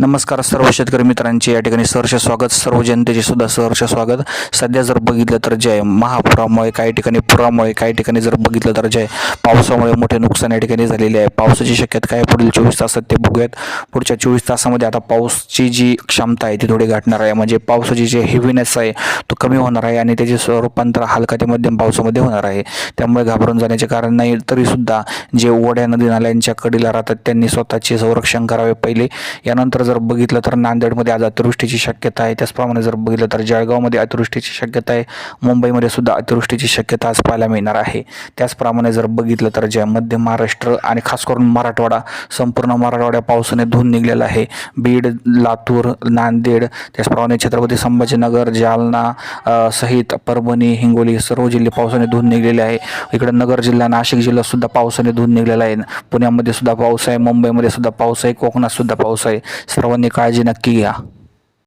नमस्कार सर्व शेतकरी मित्रांचे या ठिकाणी सहर्ष स्वागत सर्व जनतेचे सुद्धा सहर्ष स्वागत. सध्या जर बघितलं तर जय महापुरामुळे काही ठिकाणी पुरामुळे काही ठिकाणी जर बघितलं तर जय पावसामुळे मोठे नुकसान या ठिकाणी झालेले आहे. पावसाची शक्यता काय? पुढील चोवीस तासात ते बघूयात. पुढच्या चोवीस तासामध्ये आता पाऊसची जी क्षमता आहे ती थोडी घटणार आहे. म्हणजे पावसाची जे हेवीनेस आहे कमी होणार आहे आणि त्याचे स्वरूपांतर हलका ते मध्यम पावसामध्ये होणार आहे. त्यामुळे घाबरून जाण्याचे कारण नाही तरीसुद्धा जे ओढ्या नदी नाल्यांच्या कडीला राहतात त्यांनी स्वतःचे संरक्षण करावे पहिले. यानंतर जर बघितलं तर नांदेडमध्ये आज अतिवृष्टीची शक्यता आहे. त्याचप्रमाणे जर बघितलं तर जळगावमध्ये अतिवृष्टीची शक्यता आहे. मुंबईमध्ये सुद्धा अतिवृष्टीची शक्यता आज पाहायला मिळणार आहे. त्याचप्रमाणे जर बघितलं तर जे मध्य महाराष्ट्र आणि खास करून मराठवाडा संपूर्ण मराठवाड्या पावसाने धुवून निघलेला आहे. बीड लातूर नांदेड त्याचप्रमाणे छत्रपती संभाजीनगर जालना सहित परभणी हिंगोली सर्व जिल्हे पावसाने धुवून निघलेले आहे. इकडं नगर जिल्हा नाशिक जिल्हासुद्धा पावसाने धुवून निघलेला आहे. पुण्यामध्ये सुद्धा पाऊस आहे मुंबईमध्ये सुद्धा पाऊस आहे कोकणात सुद्धा पाऊस आहे. सर्वांनी काळजी नक्की घ्या.